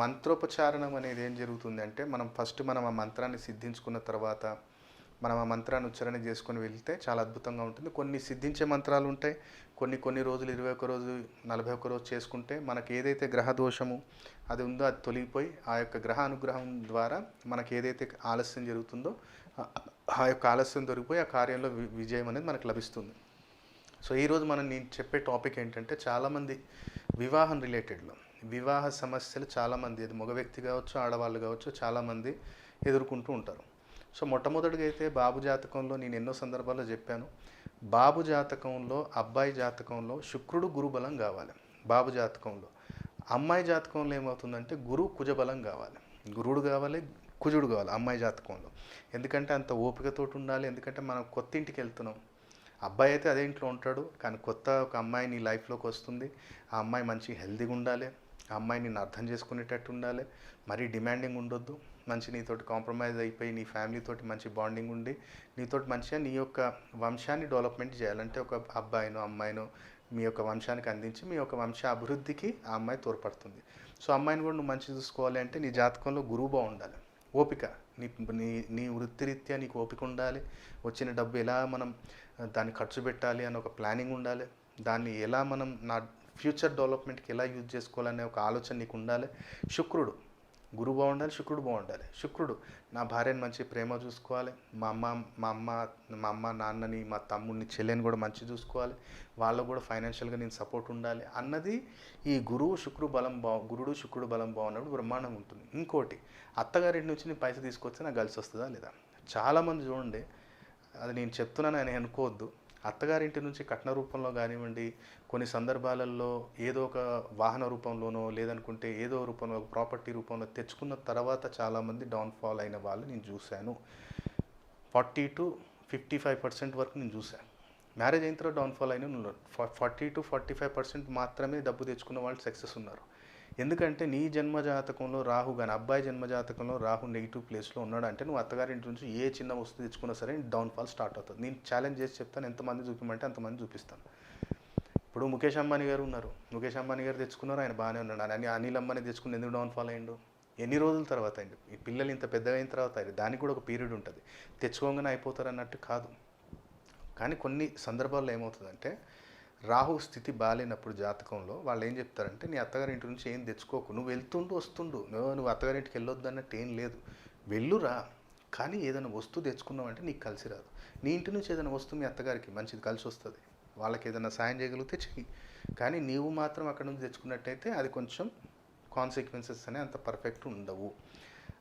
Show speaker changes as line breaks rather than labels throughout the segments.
మంత్రోపచారణం అనేది ఏం జరుగుతుందంటే మనం ఫస్ట్ మనం ఆ మంత్రాన్ని సిద్ధించుకున్న తర్వాత మనం ఆ మంత్రాన్ని ఉచ్చారణ చేసుకొని వెళ్తే చాలా అద్భుతంగా ఉంటుంది. కొన్ని సిద్ధించే మంత్రాలు ఉంటాయి. కొన్ని కొన్ని రోజులు ఇరవై ఒక్క రోజు నలభై ఒక్క రోజు చేసుకుంటే మనకి ఏదైతే గ్రహ దోషము అది ఉందో అది తొలగిపోయి ఆ యొక్క గ్రహ అనుగ్రహం ద్వారా మనకి ఏదైతే ఆలస్యం జరుగుతుందో ఆ- యొక్క ఆలస్యం దొరికిపోయి ఆ కార్యంలో వి- విజయం అనేది మనకు లభిస్తుంది. సో ఈరోజు మనం నేను చెప్పే టాపిక్ ఏంటంటే చాలామంది వివాహం రిలేటెడ్లో వివాహ సమస్యలు చాలామంది అది మగ వ్యక్తి కావచ్చు ఆడవాళ్ళు కావచ్చు చాలామంది ఎదుర్కొంటూ ఉంటారు. సో మొట్టమొదటిగా అయితే బాబు జాతకంలో నేను ఎన్నో సందర్భాల్లో చెప్పాను. బాబు జాతకంలో అబ్బాయి జాతకంలో శుక్రుడు గురుబలం కావాలి. బాబు జాతకంలో. అమ్మాయి జాతకంలో ఏమవుతుందంటే గురు కుజబలం కావాలి. గురుడు కావాలి కుజుడు కావాలి అమ్మాయి జాతకంలో. ఎందుకంటే అంత ఓపికతోటి ఉండాలి ఎందుకంటే మనం కొత్త ఇంటికి వెళ్తున్నాం. అబ్బాయి అయితే అదే ఇంట్లో ఉంటాడు కానీ కొత్త ఒక అమ్మాయి నీ లైఫ్లోకి వస్తుంది. ఆ అమ్మాయి మంచి హెల్తీగా ఉండాలి. ఆ అమ్మాయి నిన్ను అర్థం చేసుకునేటట్టు ఉండాలి. మరీ డిమాండింగ్ ఉండొద్దు. మంచి నీతోటి కాంప్రమైజ్ అయిపోయి నీ ఫ్యామిలీతోటి మంచి బాండింగ్ ఉండి నీతోటి మంచిగా నీ యొక్క వంశాన్ని డెవలప్మెంట్ చేయాలంటే ఒక అబ్బాయినో అమ్మాయినో మీ యొక్క వంశానికి అందించి మీ యొక్క వంశ అభివృద్ధికి ఆ అమ్మాయి తోడ్పడుతుంది. సో అమ్మాయిని కూడా నువ్వు మంచి చూసుకోవాలి అంటే నీ జాతకంలో గురువు బాగుండాలి ఓపిక. నీ నీ నీ వృత్తిరీత్యా నీకు ఓపిక ఉండాలి. వచ్చిన డబ్బు ఎలా మనం దాన్ని ఖర్చు పెట్టాలి అని ఒక ప్లానింగ్ ఉండాలి. దాన్ని ఎలా మనం నా ఫ్యూచర్ డెవలప్మెంట్కి ఎలా యూజ్ చేసుకోవాలనే ఒక ఆలోచన నీకు ఉండాలి. శుక్రుడు గురువు బాగుండాలి శుక్రుడు బాగుండాలి. శుక్రుడు నా భార్యని మంచి ప్రేమ చూసుకోవాలి. మా అమ్మ మా అమ్మ మా అమ్మ నాన్నని మా తమ్ముడిని చెల్లెని కూడా మంచి చూసుకోవాలి. వాళ్ళకు కూడా ఫైనాన్షియల్గా నేను సపోర్ట్ ఉండాలి అన్నది ఈ గురువు శుక్రు బలం బా గురుడు శుక్రుడు బలం బాగున్నప్పుడు బ్రహ్మాండంగా ఉంటుంది. ఇంకోటి అత్తగారింటి నుంచి నేను పైసలు తీసుకొస్తే నాకు కలిసి వస్తుందా లేదా? చాలామంది చూడండి అది నేను చెప్తున్నాను అని అనుకోవద్దు. అత్తగారింటి నుంచి కట్న రూపంలో కానివ్వండి కొన్ని సందర్భాలలో ఏదో ఒక వాహన రూపంలోనో లేదనుకుంటే ఏదో రూపంలో ప్రాపర్టీ రూపంలో తెచ్చుకున్న తర్వాత చాలామంది డౌన్ఫాల్ అయిన వాళ్ళు నేను చూశాను. Forty to fifty five percent వరకు నేను చూశాను. మ్యారేజ్ అయిన తర్వాత డౌన్ఫాల్ అయిన forty to forty five percent మాత్రమే డబ్బు తెచ్చుకున్న వాళ్ళు సక్సెస్ ఉన్నారు. ఎందుకంటే నీ జన్మ జాతకంలో రాహు కానీ అబ్బాయి జన్మ జాతకంలో రాహు నెగిటివ్ ప్లేస్లో ఉన్నాడు అంటే నువ్వు అత్తగారింటి నుంచి ఏ చిన్న వస్తువు తెచ్చుకున్నా సరే డౌన్ఫాల్ స్టార్ట్ అవుతుంది. నేను ఛాలెంజ్ చేసి చెప్తాను ఎంతమంది చూపిమంటే అంతమంది చూపిస్తాను. ఇప్పుడు ముఖేష్ అంబానీ గారు ఉన్నారు. ముఖేష్ అంబానీ గారు తెచ్చుకున్నారు ఆయన బాగానే ఉన్నాడు. అని అనిల్ అంబానీ తెచ్చుకుని ఎందుకు డౌన్ఫాల్ అయ్యిండు? ఎన్ని రోజుల తర్వాత అండి ఈ పిల్లలు ఇంత పెద్దగా అయిన తర్వాత అయ్యింది దానికి కూడా ఒక పీరియడ్ ఉంటుంది. తెచ్చుకోగానే అయిపోతారు అన్నట్టు కాదు. కానీ కొన్ని సందర్భాల్లో ఏమవుతుందంటే రాహు స్థితి బాగాలేనప్పుడు జాతకంలో వాళ్ళు ఏం చెప్తారంటే నీ అత్తగారింటి నుంచి ఏం తెచ్చుకోకు నువ్వు వెళ్తుండు వస్తుండు. నువ్వు నువ్వు అత్తగారింటికి వెళ్ళొద్దు అన్నట్టు ఏం లేదు. వెళ్ళురా. కానీ ఏదైనా వస్తువు తెచ్చుకున్నావంటే నీకు కలిసి రాదు. నీ ఇంటి నుంచి ఏదైనా వస్తువు మీ అత్తగారికి మంచిది కలిసి వస్తుంది. వాళ్ళకి ఏదైనా సాయం చేయగలిగితే చెయ్యి. కానీ నీవు మాత్రం అక్కడ నుంచి తెచ్చుకున్నట్టయితే అది కొంచెం కాన్సిక్వెన్సెస్ అనే అంత పర్ఫెక్ట్ ఉండవు.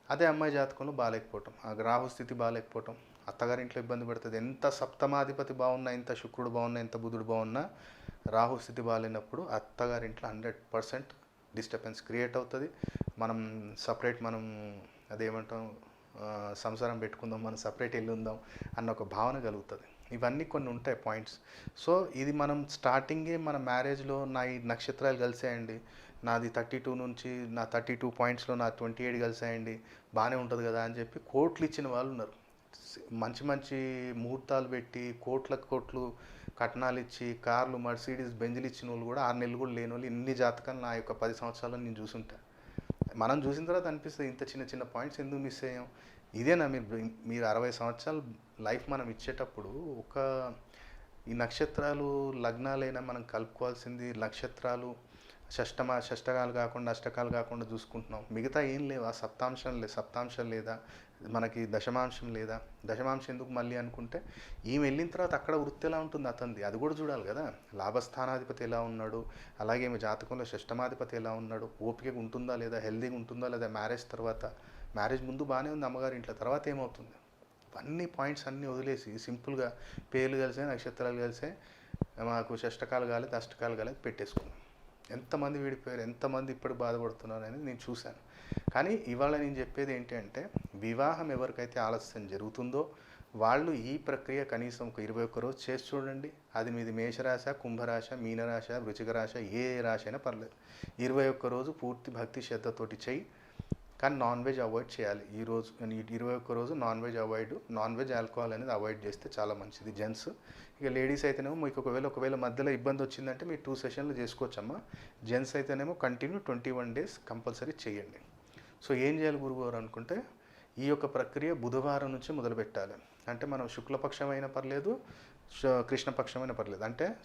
అదే అమ్మాయి జాతకంలో బాగాలేకపోవటం ఆ రాహు స్థితి బాగాలేకపోవటం అత్తగారింట్లో ఇబ్బంది పడుతుంది. ఎంత సప్తమాధిపతి బాగున్నా ఎంత శుక్రుడు బాగున్నా ఎంత బుధుడు బాగున్నా రాహు స్థితి బాగాలేనప్పుడు అత్తగారింట్లో హండ్రెడ్ పర్సెంట్ డిస్టర్బెన్స్ క్రియేట్ అవుతుంది. మనం సపరేట్ మనం అదేమంటాం సంసారం పెట్టుకుందాం మనం సపరేట్ వెళ్ళి ఉందాం అన్న ఒక భావన కలుగుతుంది. ఇవన్నీ కొన్ని ఉంటాయి పాయింట్స్. సో ఇది మనం స్టార్టింగే మన మ్యారేజ్లో నా ఈ నక్షత్రాలు కలిసాయండి. నాది థర్టీ టూ నుంచి నా థర్టీ టూ పాయింట్స్లో నా ట్వంటీ ఎయిట్ కలిసాయండి. బాగానే ఉంటుంది కదా అని చెప్పి కోట్లు ఇచ్చిన వాళ్ళు ఉన్నారు. మంచి మంచి ముహూర్తాలు పెట్టి కోట్ల కోట్లు కట్నాలు ఇచ్చి కార్లు మర్సిడీస్ బెంజ్లు ఇచ్చిన వాళ్ళు కూడా ఆరు నెలలు కూడా లేని వాళ్ళు ఇన్ని జాతకాలు నా యొక్క పది సంవత్సరాలు నేను చూసుంటా. మనం చూసిన తర్వాత అనిపిస్తుంది ఇంత చిన్న చిన్న పాయింట్స్ ఎందుకు మిస్ అయ్యాం? ఇదేనా మీరు మీరు అరవై సంవత్సరాలు లైఫ్ మనం ఇచ్చేటప్పుడు ఒక ఈ నక్షత్రాలు లగ్నాలైనా మనం కలుపుకోవాల్సింది నక్షత్రాలు షష్టమ షష్టకాలు కాకుండా అష్టకాలు కాకుండా చూసుకుంటున్నాం. మిగతా ఏం లేవా. సప్తాంశం లేదు సప్తాంశం లేదా మనకి దశమాంశం లేదా దశమాంశం ఎందుకు మళ్ళీ అనుకుంటే ఈమె వెళ్ళిన తర్వాత అక్కడ వృత్తి ఎలా ఉంటుంది అతనిది అది కూడా చూడాలి కదా. లాభస్థానాధిపతి ఎలా ఉన్నాడు? అలాగే ఈమె జాతకంలో షష్టమాధిపతి ఎలా ఉన్నాడు? ఓపిక ఉంటుందా లేదా? హెల్దీగా ఉంటుందా లేదా? మ్యారేజ్ తర్వాత మ్యారేజ్ ముందు బాగానే ఉంది అమ్మగారి ఇంట్లో. తర్వాత ఏమవుతుంది? అన్ని పాయింట్స్ అన్నీ వదిలేసి సింపుల్గా పేర్లు కలిసే నక్షత్రాలు కలిసే మాకు షష్టకాలు కాలేదు అష్టకాలు కాలేదు పెట్టేసుకున్నాం. ఎంతమంది విడిపోయారు ఎంతమంది ఇప్పుడు బాధపడుతున్నారు అనేది నేను చూశాను. కానీ ఇవాళ నేను చెప్పేది ఏంటి అంటే వివాహం ఎవరికైతే ఆలస్యం జరుగుతుందో వాళ్ళు ఈ ప్రక్రియ కనీసం ఒక ఇరవై ఒక్క రోజు చేసి చూడండి. అది మీది మేషరాశ కుంభరాశ మీనరాశ వృచిక రాశ ఏ రాశి అయినా పర్లేదు. ఇరవై ఒక్క రోజు పూర్తి భక్తి శ్రద్ధతోటి చెయ్యి కానీ నాన్ వెజ్ అవాయిడ్ చేయాలి. ఈ రోజు ఇరవై ఒక్క రోజు non veg avoid non veg alcohol అనేది అవాయిడ్ చేస్తే చాలా మంచిది. జెంట్స్ ఇక లేడీస్ అయితేనేమో మీకు ఒకవేళ ఒకవేళ మధ్యలో ఇబ్బంది వచ్చిందంటే మీరు టూ సెషన్లు చేసుకోవచ్చమ్మా. జెంట్స్ అయితేనేమో continue twenty one days compulsory చేయండి. సో ఏం చేయాలి గురుగారు అనుకుంటే ఈ యొక్క ప్రక్రియ బుధవారం నుంచి మొదలు పెట్టాలి. అంటే మనం శుక్లపక్షం అయినా పర్లేదు శ- కృష్ణపక్షం అయినా పర్లేదు. అంటే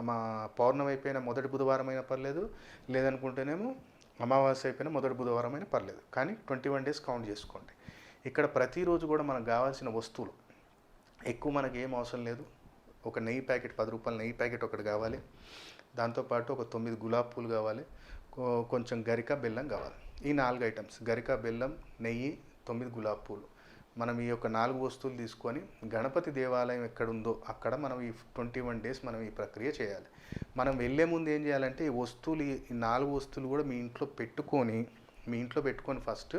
మా పౌర్ణమైపోయిన మొదటి బుధవారం అయినా పర్లేదు లేదనుకుంటేనేమో అమావాస్య అయిపోయిన మొదటి బుధవారం అయినా పర్లేదు. కానీ ట్వంటీ వన్ డేస్ కౌంట్ చేసుకోండి. ఇక్కడ ప్రతిరోజు కూడా మనకు కావాల్సిన వస్తువులు ఎక్కువ మనకి ఏం అవసరం లేదు. ఒక నెయ్యి ప్యాకెట్ పది రూపాయల నెయ్యి ప్యాకెట్ ఒకటి కావాలి. దాంతోపాటు ఒక తొమ్మిది గులాబ్ పూలు కావాలి. కొంచెం గరిక బెల్లం కావాలి. ఈ నాలుగు ఐటమ్స్ గరిక బెల్లం నెయ్యి తొమ్మిది గులాబ్ పూలు. మనం ఈ యొక్క నాలుగు వస్తువులు తీసుకొని గణపతి దేవాలయం ఎక్కడుందో అక్కడ మనం ఈ ట్వంటీ వన్ డేస్ మనం ఈ ప్రక్రియ చేయాలి. మనం వెళ్ళే ముందు ఏం చేయాలంటే ఈ వస్తువులు ఈ నాలుగు వస్తువులు కూడా మీ ఇంట్లో పెట్టుకొని మీ ఇంట్లో పెట్టుకొని ఫస్ట్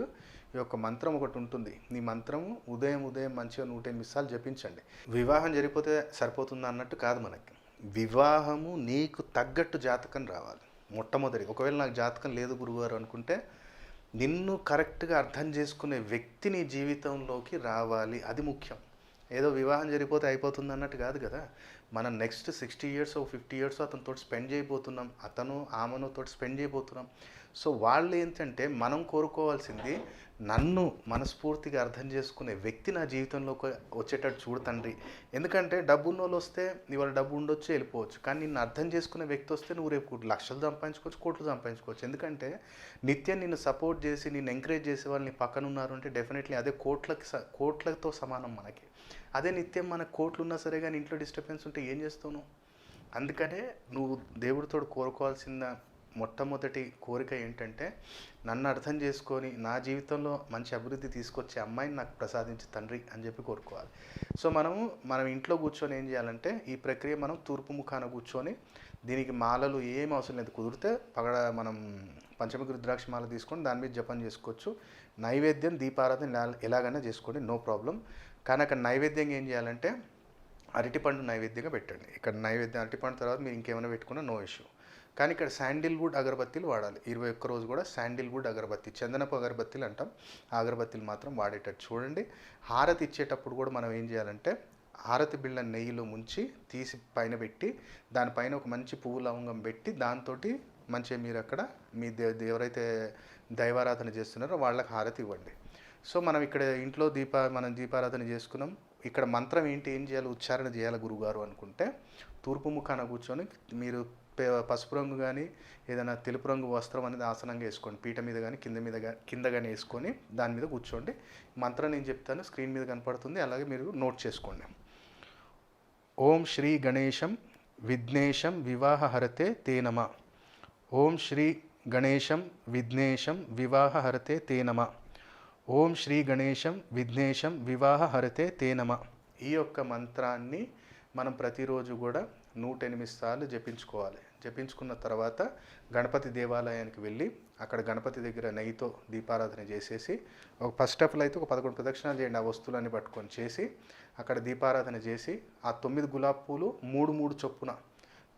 ఈ యొక్క మంత్రం ఒకటి ఉంటుంది. ఈ మంత్రము ఉదయం ఉదయం మంచిగా నూట ఎనిమిది సార్లు జపించండి. వివాహం జరిగిపోతే సరిపోతుందా అన్నట్టు కాదు మనకి. వివాహము నీకు తగ్గట్టు జాతకం రావాలి. మొట్టమొదటి ఒకవేళ నాకు జాతకం లేదు గురుగారు అనుకుంటే నిన్ను కరెక్ట్గా అర్థం చేసుకునే వ్యక్తి నీ జీవితంలోకి రావాలి. అది ముఖ్యం. ఏదో వివాహం జరిగిపోతే అయిపోతుంది అన్నట్టు కాదు కదా? మనం next sixty years fifty years అతనితో స్పెండ్ చేయబోతున్నాం అతను ఆమెను తోటి స్పెండ్ చేయబోతున్నాం. సో వాళ్ళు ఏంటంటే మనం కోరుకోవాల్సింది నన్ను మనస్ఫూర్తిగా అర్థం చేసుకునే వ్యక్తి నా జీవితంలోకి వచ్చేటట్టు చూడు తండ్రి. ఎందుకంటే డబ్బు ఉన్న వాళ్ళు వస్తే ఇవాళ డబ్బు ఉండొచ్చు వెళ్ళిపోవచ్చు. కానీ నిన్ను అర్థం చేసుకునే వ్యక్తి వస్తే నువ్వు రేపు లక్షలు సంపాదించుకోవచ్చు కోట్లు సంపాదించుకోవచ్చు. ఎందుకంటే నిత్యం నిన్ను సపోర్ట్ చేసి నిన్ను ఎంకరేజ్ చేసే వాళ్ళు నీ పక్కన ఉన్నారు అంటే డెఫినెట్లీ అదే కోట్లకి స- కోట్లతో సమానం మనకి. అదే నిత్యం మన కోట్లు ఉన్నా సరే కానీ ఇంట్లో డిస్టర్బెన్స్ ఉంటే ఏం చేస్తావు నువ్వు? అందుకనే నువ్వు దేవుడితో కోరుకోవాల్సిన మొట్టమొదటి కోరిక ఏంటంటే నన్ను అర్థం చేసుకొని నా జీవితంలో మంచి అభివృద్ధి తీసుకొచ్చే అమ్మాయిని నాకు ప్రసాదించి తండ్రి అని చెప్పి కోరుకోవాలి. సో మనము మనం ఇంట్లో కూర్చొని ఏం చేయాలంటే ఈ ప్రక్రియ మనం తూర్పు ముఖాన కూర్చొని దీనికి మాలలు ఏం అవసరం లేదు. కుదిరితే పగడ మనం పంచమికి రుద్రాక్ష మాల తీసుకొని దాని మీద జపం చేసుకోవచ్చు. నైవేద్యం దీపారాధన ఎలా- ఎలాగైనా చేసుకోండి నో ప్రాబ్లం. కానీ అక్కడ నైవేద్యం ఏం చేయాలంటే అరటిపండు నైవేద్యంగా పెట్టండి. ఇక్కడ నైవేద్యం అరటిపండు తర్వాత మీరు ఇంకేమైనా పెట్టుకున్నా నో ఇష్యూ. కానీ ఇక్కడ శాండిల్వుడ్ అగరబత్తీలు వాడాలి. ఇరవై ఒక్క రోజు కూడా శాండిల్వుడ్ అగరబత్తి చందనపు అగరబత్తీలు అంటాం. ఆ అగరబత్తీలు మాత్రం వాడేటట్టు చూడండి. హారతి ఇచ్చేటప్పుడు కూడా మనం ఏం చేయాలంటే హారతి బిళ్ళ నెయ్యిలో ముంచి తీసి పైన పెట్టి దానిపైన ఒక మంచి పువ్వు లవంగం పెట్టి దాంతో మంచిగా మీరు అక్కడ మీ దే ఎవరైతే దైవారాధన చేస్తున్నారో వాళ్ళకి హారతి ఇవ్వండి. సో మనం ఇక్కడ ఇంట్లో దీప మనం దీపారాధన చేసుకున్నాం. ఇక్కడ మంత్రం ఏంటి ఏం చేయాలి ఉచ్చారణ చేయాలి గురుగారు అనుకుంటే తూర్పు ముఖాన కూర్చొని మీరు పసుపు రంగు కానీ ఏదైనా తెలుపు రంగు వస్త్రం అనేది ఆసనంగా వేసుకోండి. పీట మీద కానీ కింద మీద కింద కానీ వేసుకొని దాని మీద కూర్చోండి. మంత్రం నేను చెప్తాను స్క్రీన్ మీద కనపడుతుంది అలాగే మీరు నోట్ చేసుకోండి. ఓం శ్రీ గణేశం విఘ్నేశం వివాహ హరతే తేనమ ఓం శ్రీ గణేశం విఘ్నేశం వివాహ హరతే తే నమ. ఓం శ్రీ గణేశం విఘ్నేశం వివాహ హరతే తే నమ. ఈ యొక్క మంత్రాన్ని మనం ప్రతిరోజు కూడా నూట ఎనిమిది సార్లు జపించుకోవాలి. జపించుకున్న తర్వాత గణపతి దేవాలయానికి వెళ్ళి అక్కడ గణపతి దగ్గర నెయ్యితో దీపారాధన చేసేసి ఒక ఫస్ట్ ఆఫ్ ఆల్ అయితే ఒక పదకొండు ప్రదక్షిణాలు చేయండి ఆ వస్తువులన్నీ పట్టుకొని చేసి అక్కడ దీపారాధన చేసి ఆ తొమ్మిది గులాబ్ పూలు మూడు మూడు చొప్పున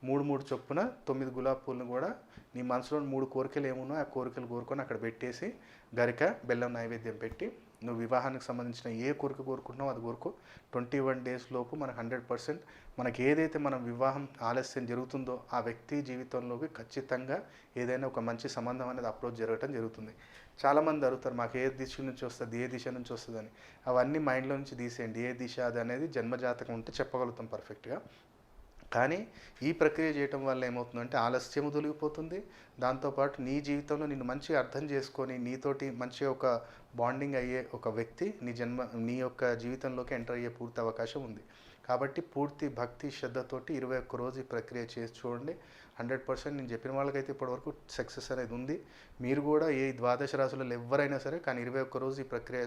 మూడు మూడు చొప్పున తొమ్మిది గులాబీ పూలను కూడా నీ మనసులో మూడు కోరికలు ఏమున్నా ఆ కోరికలు కోరుకొని అక్కడ పెట్టేసి గరిక బెల్లం నైవేద్యం పెట్టి నువ్వు వివాహానికి సంబంధించిన ఏ కోరిక కోరుకుంటున్నావు అది కోరుకో. ట్వంటీ వన్ డేస్ లోపు మనకు హండ్రెడ్ పర్సెంట్ మనకి ఏదైతే మనం వివాహం ఆలస్యం జరుగుతుందో ఆ వ్యక్తి జీవితంలోకి ఖచ్చితంగా ఏదైనా ఒక మంచి సంబంధం అనేది అప్రోచ్ జరగటం జరుగుతుంది. చాలామంది అడుగుతారు మాకు ఏ దిశ నుంచి వస్తుంది? ఏ దిశ నుంచి వస్తుందని? అవన్నీ మైండ్లో నుంచి తీసేయండి. ఏ దిశ అది అనేది జన్మజాతకం ఉంటే చెప్పగలుగుతాం పర్ఫెక్ట్గా కానీ ఈ ప్రక్రియ చేయటం వల్ల ఏమవుతుందంటే ఆలస్యము తొలగిపోతుంది. దాంతోపాటు నీ జీవితంలో నిన్ను మంచిగా అర్థం చేసుకొని నీతోటి మంచి ఒక బాండింగ్ అయ్యే ఒక వ్యక్తి నీ జన్మ నీ యొక్క జీవితంలోకి ఎంటర్ అయ్యే పూర్తి అవకాశం ఉంది. కాబట్టి పూర్తి భక్తి శ్రద్ధతోటి ఇరవై ఒక్క రోజు ఈ ప్రక్రియ చేసి చూడండి. హండ్రెడ్ పర్సెంట్ నేను చెప్పిన వాళ్ళకైతే ఇప్పటివరకు సక్సెస్ అనేది ఉంది. మీరు కూడా ఏ ద్వాదశ రాశులలో ఎవరైనా సరే కానీ ఇరవై ఒక్క రోజు ఈ ప్రక్రియ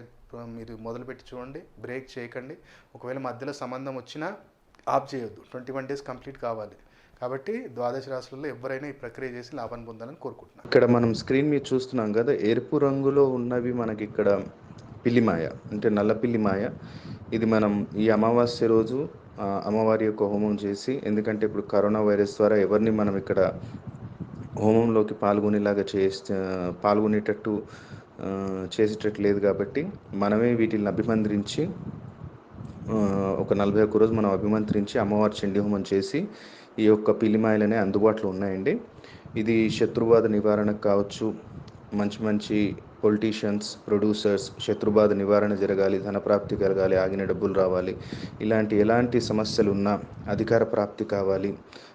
మీరు మొదలుపెట్టి చూడండి. బ్రేక్ చేయకండి. ఒకవేళ మధ్యలో సంబంధం వచ్చినా ఆప్ చేయొద్దు. ట్వంటీ వన్ డేస్ కంప్లీట్ కావాలి. కాబట్టి ద్వాదశ రాశులలో ఎవరైనా ఈ ప్రక్రియ చేసి లాభాన్ని పొందాలని కోరుకుంటున్నాను.
ఇక్కడ మనం స్క్రీన్ మీద చూస్తున్నాం కదా ఎరుపు రంగులో ఉన్నవి మనకి ఇక్కడ పిల్లిమాయ అంటే నల్ల పిల్లిమాయ. ఇది మనం ఈ అమావాస్య రోజు అమ్మవారి యొక్క హోమం చేసి ఎందుకంటే ఇప్పుడు కరోనా వైరస్ ద్వారా ఎవరిని మనం ఇక్కడ హోమంలోకి పాల్గొనేలాగా చేస్తే పాల్గొనేటట్టు ఆ, చేసేటట్టు లేదు కాబట్టి మనమే వీటిని అభిమంత్రించి ఒక నలభై ఒక్క రోజు మనం అభిమంత్రించి అమ్మవారి చండీహోమం చేసి ఈ యొక్క పిల్లిమాయలనే అందుబాటులో ఉన్నాయండి. ఇది శత్రుబాధ నివారణకు కావచ్చు మంచి మంచి పొలిటీషియన్స్ ప్రొడ్యూసర్స్ శత్రుబాధ నివారణ జరగాలి ధనప్రాప్తి కలగాలి ఆగిన డబ్బులు రావాలి. ఇలాంటి ఎలాంటి సమస్యలు ఉన్నా అధికార ప్రాప్తి కావాలి.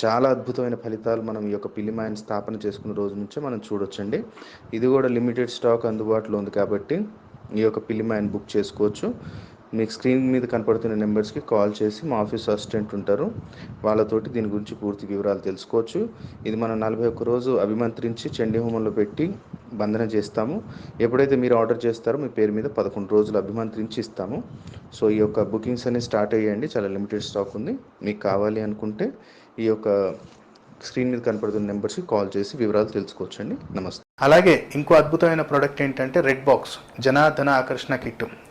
చాలా అద్భుతమైన ఫలితాలు మనం ఈ యొక్క పిల్లిమాయని స్థాపన చేసుకున్న రోజు నుంచే మనం చూడొచ్చండి. ఇది కూడా లిమిటెడ్ స్టాక్ అందుబాటులో ఉంది కాబట్టి ఈ యొక్క పిల్లిమాయని బుక్ చేసుకోవచ్చు. మీకు స్క్రీన్ మీద కనపడుతున్న నెంబర్స్కి కాల్ చేసి మా ఆఫీస్ అసిస్టెంట్ ఉంటారు. వాళ్ళతోటి దీని గురించి పూర్తి వివరాలు తెలుసుకోవచ్చు. ఇది మనం నలభై ఒక్క రోజు అభిమంత్రించి చండీ హోమంలో పెట్టి బంధన చేస్తాము. ఎప్పుడైతే మీరు ఆర్డర్ చేస్తారో మీ పేరు మీద పదకొండు రోజులు అభిమంత్రించి ఇస్తాము. సో ఈ యొక్క బుకింగ్స్ అనేవి స్టార్ట్ అయ్యాయండి. చాలా లిమిటెడ్ స్టాక్ ఉంది. మీకు కావాలి అనుకుంటే ఈ యొక్క స్క్రీన్ మీద కనపడుతున్న నెంబర్స్కి కాల్ చేసి వివరాలు తెలుసుకోవచ్చండి. నమస్తే.
అలాగే ఇంకో అద్భుతమైన ప్రోడక్ట్ ఏంటంటే రెడ్ బాక్స్ జనాధన ఆకర్షణ కిట్.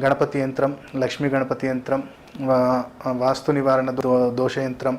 గణపతి యంత్రం లక్ష్మీ గణపతి యంత్రం వాస్తు నివారణ దో- దోష యంత్రం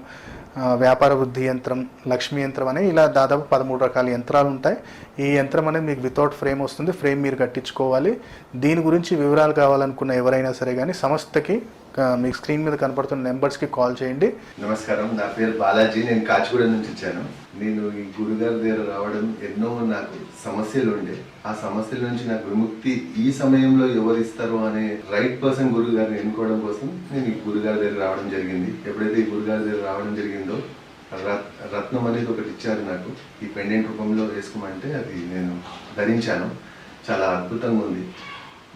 వ్యాపార వృద్ధి యంత్రం లక్ష్మీ యంత్రం అని ఇలా దాదాపు పదమూడు రకాల యంత్రాలు ఉంటాయి. ఈ యంత్రం అనేది మీకు వితౌట్ ఫ్రేమ్ వస్తుంది. ఫ్రేమ్ మీరు కట్టించుకోవాలి. దీని గురించి వివరాలు కావాలనుకున్న ఎవరైనా సరే కానీ సంస్థకి మీకు స్క్రీన్ మీద కనపడుతున్న నెంబర్స్కి కాల్ చేయండి.
నమస్కారం నా పేరు బాలాజీ నేను కాచిగూడ నుంచి వచ్చాను. నేను ఈ గురుగారి దగ్గర రావడం ఎన్నో నాకు సమస్యలు ఉండే. ఆ సమస్యల నుంచి నాకు విముక్తి ఈ సమయంలో ఎవరు ఇస్తారు అనే రైట్ పర్సన్ గురువు గారిని ఎన్నుకోవడం కోసం నేను ఈ గురుగారి దగ్గర రావడం జరిగింది. ఎప్పుడైతే ఈ గురుగారి దగ్గర రావడం జరిగిందో రత్- రత్నం అనేది ఒకటి ఇచ్చారు నాకు. ఈ పెండెంట్ రూపంలో వేసుకోమంటే అది నేను ధరించాను. చాలా అద్భుతంగా ఉంది.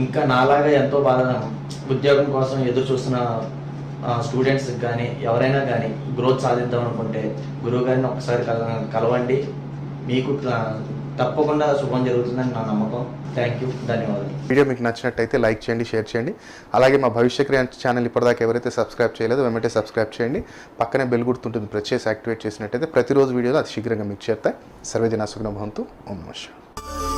ఇంకా నాలాగా ఎంతో బాధ ఉద్యోగం కోసం ఎదురు చూస్తున్న స్టూడెంట్స్కి కానీ ఎవరైనా కానీ గ్రోత్ సాధిద్దాం అనుకుంటే గురువు గారిని ఒకసారి కల కలవండి. మీకు తప్పకుండా శుభం జరుగుతుందని నా నమ్మకం. థ్యాంక్ యూ ధన్యవాదాలు.
వీడియో మీకు నచ్చినట్టయితే లైక్ చేయండి షేర్ చేయండి. అలాగే మా భవిష్య క్రియ ఛానల్ ఇప్పటిదాకా ఎవరైతే సబ్స్క్రైబ్ చేయలేదో వెంటనే సబ్స్క్రైబ్ చేయండి. పక్కనే బెల్ గుర్తుంటుంది ప్రెస్ చేసి యాక్టివేట్ చేసినట్టయితే ప్రతిరోజు వీడియోలో అది శీఘ్రంగా మీకు చేస్తాయి సర్వేజన సుగ్న భవంతు. ఓం నమస్కారం